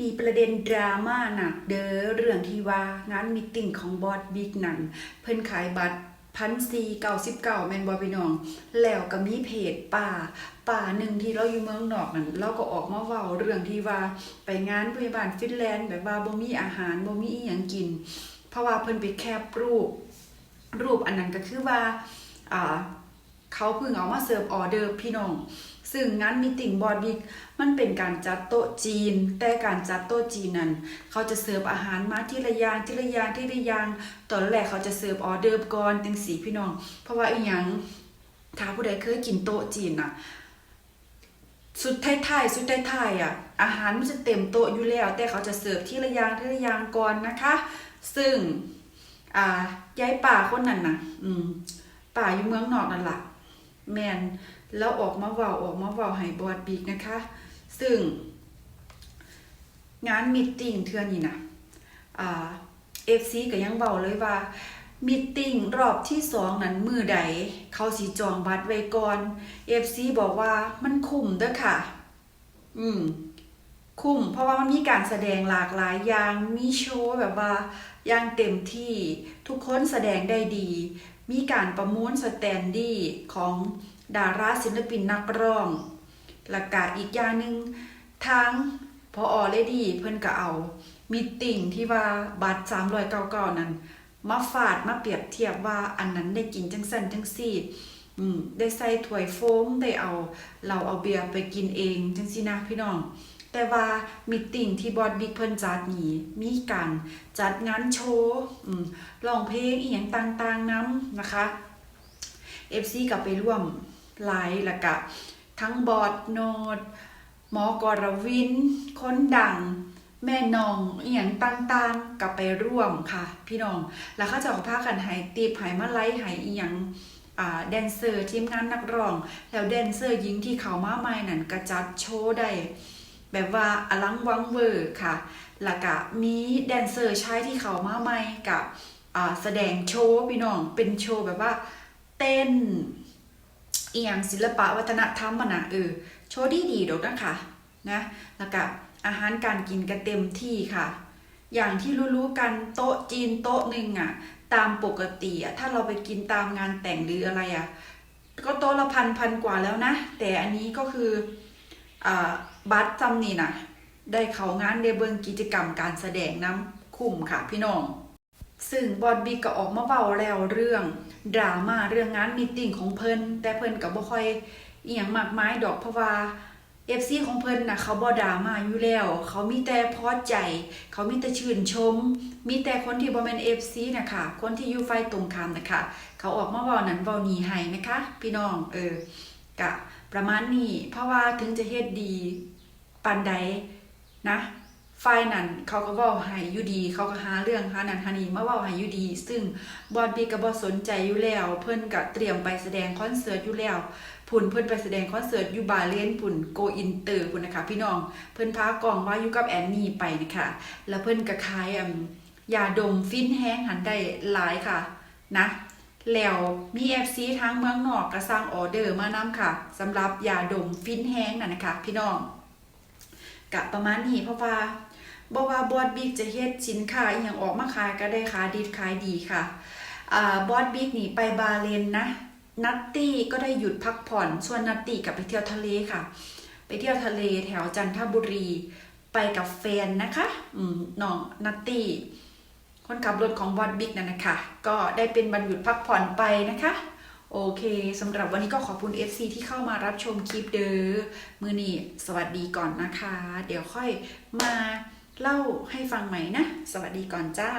มีประเด็นดราม่าหนักเด้อเรื่องที่ว่างานมิติ้งของบอสบิ๊กนั่นเพิ่นขายบัตรพันสีเก้าสิบเก้าแมนบอพี่น้อง แล้วก็มีเพจป่า ป่าหนึ่งที่เราอยู่เมืองนอกนั่นเราก็ออกมาเว้าเรื่องที่ว่าไปงานพยาบาลฟินแลนด์แบบว่าบ่มีอาหารบ่มีอีหยังกิน เพราะว่าเพิ่นไปแคปรูป รูปอันนั้นก็คือว่าอ่า เขาเพิ่งเอามาเสิร์ฟออเดอร์พี่น้อง ซึ่งงานมีติ่งบอดบิ๊กมันเป็นการจัดโต๊ะจีน แต่การจัดโต๊ะจีนนั้น เขาจะเสิร์ฟอาหารมาทีละอย่างทีละอย่างทีละอย่างตอนแรกเขาจะเสิร์ฟออเดอร์ก่อนจังสีพี่น้อง เพราะว่าอีหยังถ้าผู้ใดเคยกินโต๊ะจีนน่ะสุดท้ายๆสุดท้ายๆอะอาหารมันจะเต็มโต๊ะอยู่แล้ว แต่เขาจะเสิร์ฟทีละอย่างทีละอย่างก่อนนะคะ ซึ่งอ่ายายป่าคนนั้นน่ะ อืมป่าอยู่เมืองนอกนั่นแหละ แมนแล้วออกมาเว้าออกมาเว้าให้บอดบีกนะคะ ซึ่ง งานมิทติ้งเทื่อนี้นะอ่า FC ก็ยังเว้าเลยว่ามิทติ้งรอบที่สองนั้นมือใด เขาสีจองบัตรไว้ก่อน FC บอกว่ามันคุ้มเด้อค่ะ อืม คุ้มเพราะว่ามันมีการแสดงหลากหลายอย่างมีโชว์แบบว่าอย่างเต็มที่ทุกคนแสดงได้ดี มีการประมูลสแตนดี้ของดาราศิลปินนักร้องและกกาอีกอย่างหนึ่งทางพออเลดี้เพิ่นก็เอามีติ่งที่ว่าบัตร399นั้น มาฟาดมาเปรียบเทียบว่าอันนั้นได้กินจังสั้นจังซี่ได้ใส่ถ้วยโฟมได้เอา เราเอาเบียร์ไปกินเองจังซี่นะพี่น้อง แต่ว่ามิติ้งที่บอดบิ๊กเพิ่นจัดนี่มีการจัดงานโชว์ร้องเพลงอีหยังต่างๆนํนะคะ FC ก็ไปร่วมหลายแล้วก็ทั้งบอดโนดหมอกรวินคนดังแม่น้องเอียงต่างๆก็ไปร่วมค่ะ พี่น้อง แล้วเขาจะเอาผ้ากันหายตีบหายมาไล่หายเอียงแดนเซอร์ทีมงานนักร้อง แล้วแดนเซอร์หญิงที่เขามาใหม่นั่นก็จัดโชว์ได้ แบบว่าอลังวังเวอร์ค่ะแล้วก็มีแดนเซอร์ชายที่เขามาใหม่กับแสดงโชว์พี่น้องเป็นโชว์แบบว่าเต้นอียงศิลปะวัฒนธรรมนะเออโชว์ดีดีดอกนะคะนะแล้วก็อาหารการกินกันเต็มที่ค่ะ อย่างที่รู้ๆกันโต๊ะจีนโต๊ะหนึ่งอะตามปกติอะถ้าเราไปกินตามงานแต่งหรืออะไรอะก็โต๊ะละพันพันกว่าแล้วนะ แต่อันนี้ก็คือ บัตรจำนี่นะได้เขางานได้เบิงกิจกรรมการแสดงน้ำคุ้มค่ะพี่น้อง ซึ่งบอดบีก็ออกมาเบาแล้วเรื่องดราม่าเรื่องงานมีตติ้งของเพิ่นแต่เพิ่นก็บ่ค่อยเอียงมากมายดอกเพราะว่า FC ของเพิ่นนะเขาบ่ดรามาอยู่แล้ว เขามีแต่พอใจ เขามีแต่ชื่นชม มีแต่คนที่บ่แม่น FC น่ะคะคนที่อยู่ฝ่ายตรงข้ามนะคะเขาออกมาเว้านั้นเว้านี้ให้นะคะ พี่น้องเออ กะประมาณนี้ เพราะว่าถึงจะเฮ็ดดีปานใดนะฝ่ายนั้นเขาก็เว้าให้อยู่ดี เขาก็หาเรื่องหานันหานี้มาเว้าให้อยู่ดี ซึ่งบอดบีก็บ่สนใจอยู่แล้ว เพิ่นก็เตรียมไปแสดงคอนเสิร์ตอยู่แล้วพุ่นเพิ่นไปแสดงคอนเสิร์ตอยู่บาเลนพุ่นโกอินเตอร์พุ่นนะคะพี่น้อง เพิ่นพากองว่าอยู่กับแอนนี่ไปนะคะ แล้วเพิ่นก็ขายอืมยาดมฟินแห้งหันได้หลายค่ะ นะ แล้วมี FC ทางเมืองนอกก็สั่งออเดอร์มานํค่ะสำหรับยาดมฟินแห้งนั่นนะคะ พี่น้องกะประมาณนี้เพราะว่าบ่ว่าบอดบิ๊กจะเฮ็ดสินค้าอีหยังออกมาขายก็ได้ขายดีขายดีค่ะอ่าบอดบิ๊กหนีไปบาเลนนะ นัตตี้ก็ได้หยุดพักผ่อนส่วนนัตตี้กลับไปเที่ยวทะเลค่ะ ไปเที่ยวทะเลแถวจันทบุรีไปกับแฟนนะคะอืมน้องนัตตี้ คนขับรถของวัดบิ๊กนั่นนะคะ ก็ได้เป็นบรรหยุดพักผ่อนไปนะคะ โอเคสำหรับวันนี้ก็ขอบคุณ FC ที่เข้ามารับชมคลิปเด้อมือนี่สวัสดีก่อนนะคะ เดี๋ยวค่อยมาเล่าให้ฟังใหม่นะ สวัสดีก่อนจ้า